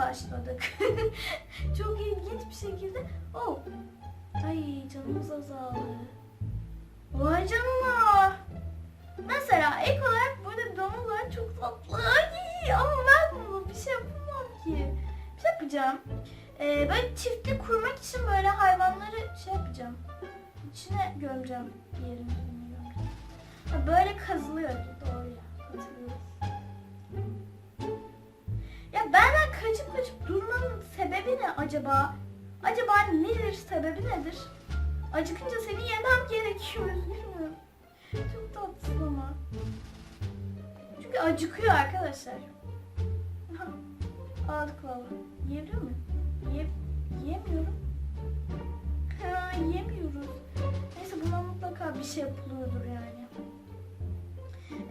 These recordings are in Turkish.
başladık. Çok ilginç bir şekilde. Oh. Ay canımız azaldı. Vay canına. Mesela ek olarak burada domuz var çok tatlı. Ay, ama ben bunu bir şey yapamam ki. Bir şey yapacağım. Ee, böyle çiftlik kurmak için böyle hayvanları şey yapacağım. İçine gömeceğim bir yerin dibine gömeceğim. Böyle kazılıyor doğru ya. Hatırlıyorum. Kaçıp kaçıp durmanın sebebi ne acaba? Acaba nedir sebebi nedir? Acıkınca seni yemem gerekiyor üzgünüm. Çok tatlısın ama. Çünkü acıkıyor arkadaşlar. Aldık valla. Yiyebiliyor muyum? Ye yiyemiyorum. Ha, yiyemiyoruz. Neyse buna mutlaka bir şey yapılıyordur yani.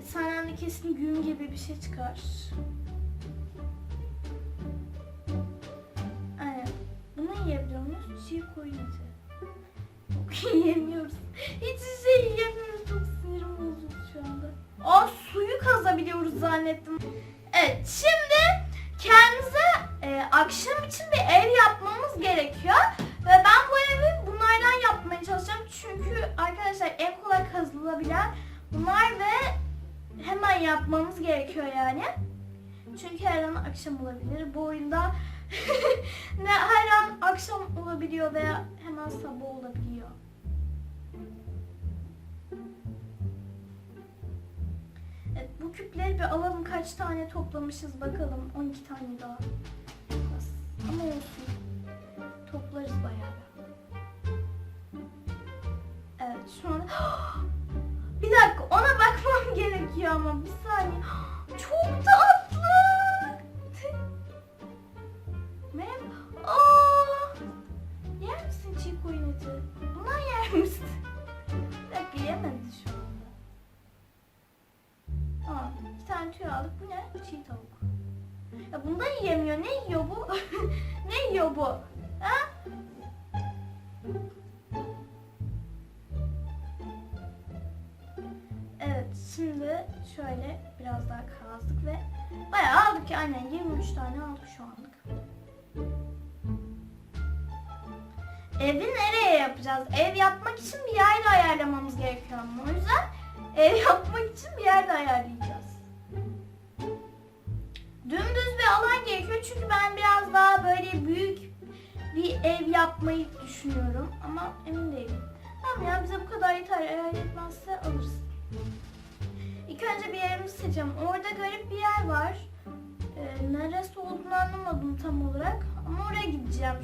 E, senden de kesin gün gibi bir şey çıkar. Yiyebiliyor muyuz? Çiğ koyun eti. Yok yiyemiyoruz. Hiçbir şey yiyemiyoruz. Çok sinirim bozuldu şu anda. Aa suyu kazabiliyoruz zannettim. Evet şimdi kendimize e, akşam için bir ev yapmamız gerekiyor. Ve ben bu evi bunlardan yapmaya çalışacağım. Çünkü arkadaşlar en kolay kazılabilen bunlar ve hemen yapmamız gerekiyor yani. Çünkü her an akşam olabilir. Bu oyunda ne her an akşam olabiliyor veya hemen sabah olabiliyor. Evet, bu küpleri bir alalım. Kaç tane toplamışız bakalım. 12 tane daha. Ama olsun. Toplarız bayağı. Evet şu an... bir dakika ona bakmam gerekiyor ama bir saniye. Çok tatlı. Eti? Bundan yer misin? Bir dakika yemedi şu anda. Aa, bir tane tüy aldık. Bu ne? Çiğ tavuk. Ya bundan yiyemiyor. Ne yiyor bu? ne yiyor bu? Ha? Evet şimdi şöyle biraz daha kazdık ve bayağı aldık ya aynen 23 tane aldık şu anlık. Evi nereye yapacağız? Ev yapmak için bir yer de ayarlamamız gerekiyor o yüzden ev yapmak için bir yer de ayarlayacağız. Dümdüz bir alan gerekiyor çünkü ben biraz daha böyle büyük bir ev yapmayı düşünüyorum ama emin değilim. Tamam ya bize bu kadar yeter eğer yetmezse alırız. İlk önce bir yerimizi seçeceğim. Orada garip bir yer var. Ee, neresi olduğunu anlamadım tam olarak. Ama oraya gideceğim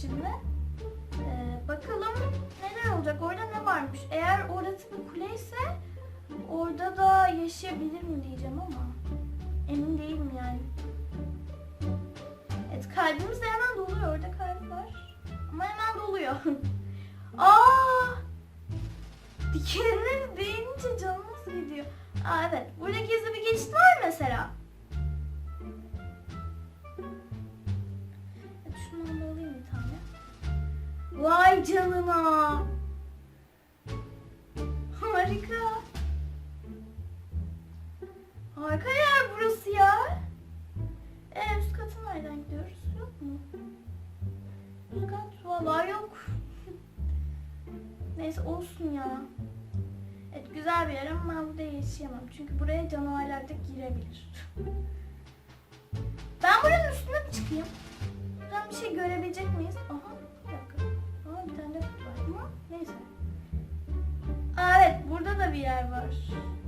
şimdi. Ee, bakalım neler olacak. Orada ne varmış? Eğer orası bir kule ise orada da yaşayabilir mi diyeceğim ama emin değilim yani. Evet kalbimiz de hemen doluyor. Orada kalp var. Ama hemen doluyor. Aa! Dikenleri değince canımız gidiyor. Aa evet. Burada gizli bir Vay canına. Harika. Harika yer burası ya. Ee, üst katı nereden gidiyoruz? Yok mu? Üst kat vallahi yok. Neyse olsun ya. Evet güzel bir yer ama ben burada yaşayamam. Çünkü buraya canavarlar da girebilir. Ben buranın üstüne bir çıkayım. Buradan bir şey görebilecek miyiz? Aha da bir yer var.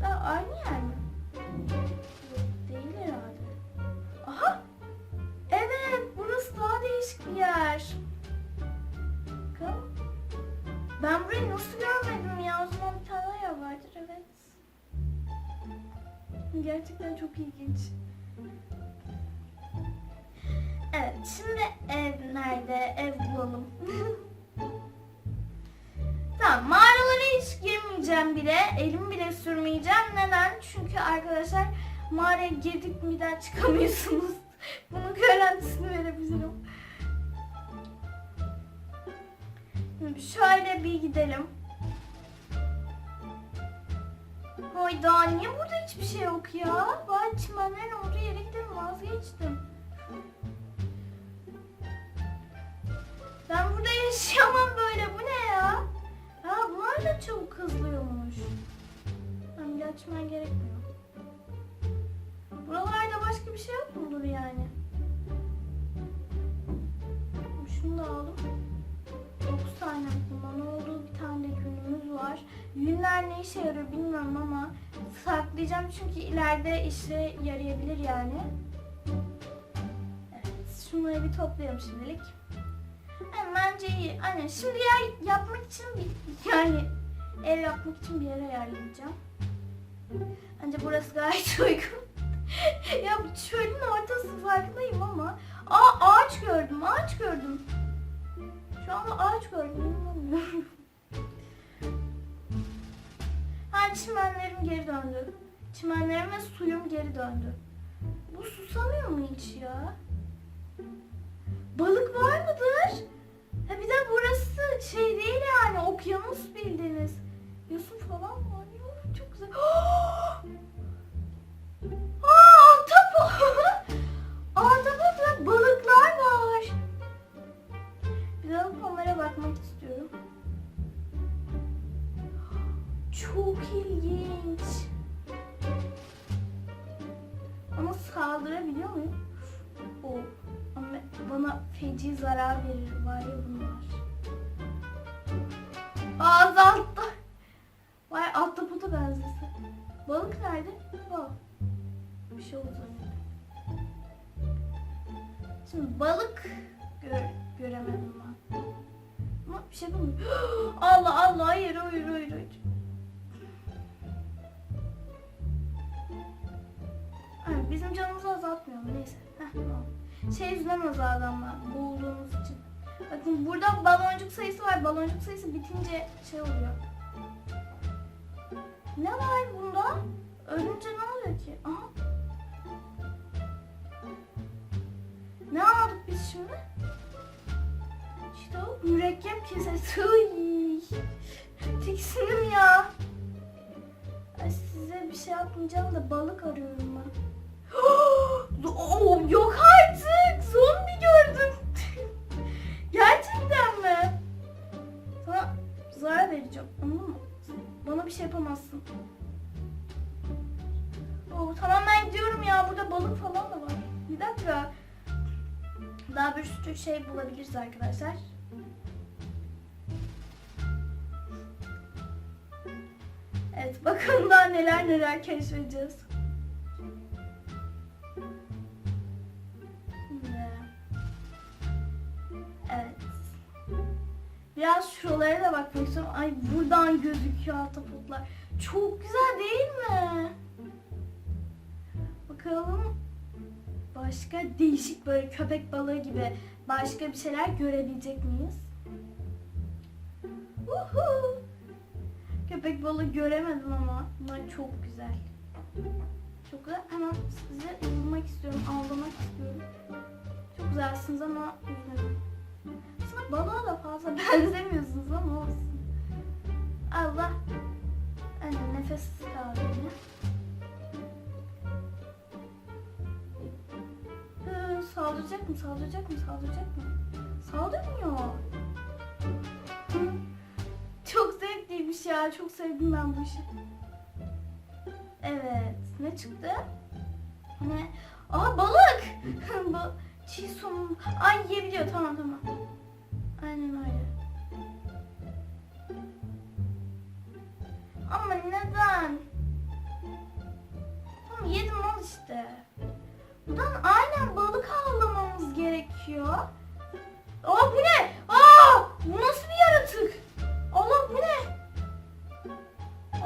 Da aynı yer mi? Değil herhalde. Aha! Evet burası daha değişik bir yer. Bakalım. Ben burayı nasıl görmedim ya? O zaman bir tane yer vardır evet. Gerçekten çok ilginç. Evet şimdi ev nerede? Ev bulalım. hiç girmeyeceğim bile. Elimi bile sürmeyeceğim. Neden? Çünkü arkadaşlar mağaraya girdik mi bir daha çıkamıyorsunuz. Bunun garantisini verebilirim. şöyle bir gidelim. Hayda niye burada hiçbir şey yok ya? Vay çimenlerin olduğu yere gidelim vazgeçtim. Ben burada yaşayamam böyle bu ne ya? Bunlar da çabuk hızlıyormuş. Tamam bir açman gerekmiyor. Buralarda başka bir şey yok mudur yani? Şunu da alalım. 9 tane bundan oldu. Bir tane de günümüz var. Yünler ne işe yarıyor bilmiyorum ama saklayacağım çünkü ileride işe yarayabilir yani. Evet, şunları bir toplayalım şimdilik. Bence iyi. Şimdi yer yapmak için bir yani ev yapmak için bir yer ayarlayacağım. Bence burası gayet uygun. ya çölün ortası farkındayım ama Aa ağaç gördüm, ağaç gördüm. Şu anda ağaç gördüm, inanamıyorum. Ha çimenlerim geri döndü. Çimenlerim ve suyum geri döndü. Bu susamıyor mu hiç ya? Balık var mıdır? Ha bir de burası şey değil yani okyanus bildiğiniz. Yosun falan var. Yuh, Çok güzel. Aa ahtapot. Ahtapot ve balıklar var. Bir de onlara bakmak istiyorum. Çok ilginç. Feci zarar verir var ya bunlar. Ağzı altta. Vay ahtapota benzesi. Balık nerede? Aa. Bir şey oldu. Şimdi balık gör, göremedim ben. Ama bir şey yapamıyorum. Allah Allah hayır hayır hayır hayır. Ay, bizim canımızı azaltmıyor? Neyse. Şey yüzünden azaldı boğulduğumuz için. Bakın burada baloncuk sayısı var. Baloncuk sayısı bitince şey oluyor. Ne var bunda? Ölünce ne oluyor ki? Aha. Ne aldık biz şimdi? İşte o mürekkep kesesi. Tiksindim ya. Size bir şey yapmayacağım da balık arıyorum ben. Oo, yok artık. Zombi gördüm. Gerçekten mi? Sana zarar vereceğim. Anladın mı? Bana bir şey yapamazsın. Oo, tamam ben gidiyorum ya. Burada balık falan da var. Bir dakika. Daha bir sürü şey bulabiliriz arkadaşlar. Evet bakalım daha neler neler keşfedeceğiz. Biraz şuralara da bakmak istiyorum. Ay buradan gözüküyor ahtapotlar. Çok güzel değil mi? Bakalım başka değişik böyle köpek balığı gibi başka bir şeyler görebilecek miyiz? Uhu. Köpek balığı göremedim ama bunlar çok güzel. Çok güzel. Hemen size vurmak istiyorum, avlamak istiyorum. Çok güzelsiniz ama üzmedim. Aslında balığa da fazla benzemiyorsunuz ama olsun. Allah. Anne nefessiz kaldı. Hı, saldıracak mı? Saldıracak mı? Saldıracak mı? Saldırmıyor. Hı. Çok zevkliymiş ya. Çok sevdim ben bu işi. Evet. Ne çıktı? Ne? Aa balık. çiğ somun. Ay yiyebiliyor. Tamam tamam. Aynen öyle. Ama neden? Tamam yedim al işte. Buradan aynen balık avlamamız gerekiyor. Aa bu ne? Aa bu nasıl bir yaratık? Allah bu ne?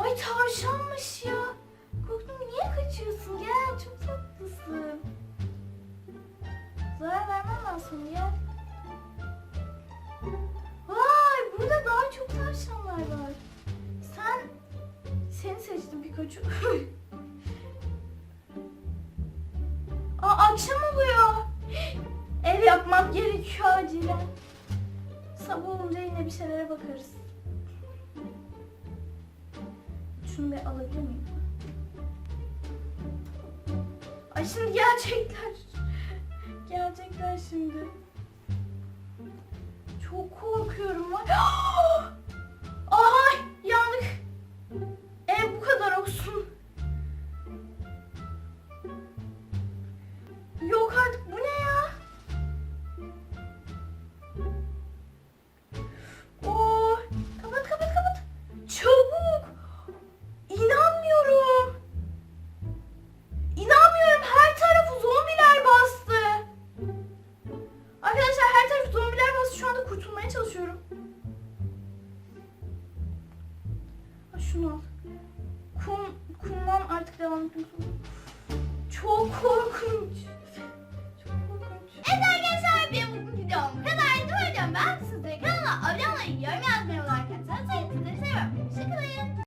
Ay tavşanmış ya. Korktum niye kaçıyorsun? Gel çok tatlısın. Lazım gel. Vay burada daha çok tavşanlar var. Sen seni seçtim Pikachu. Aa akşam oluyor. Ev yapmak gerekiyor acilen. Sabah olunca yine bir şeylere bakarız. Şunu bir alabilir miyim? Ay şimdi gelecekler. Gelecekler şimdi. Çok korkuyorum Kurtulmaya çalışıyorum.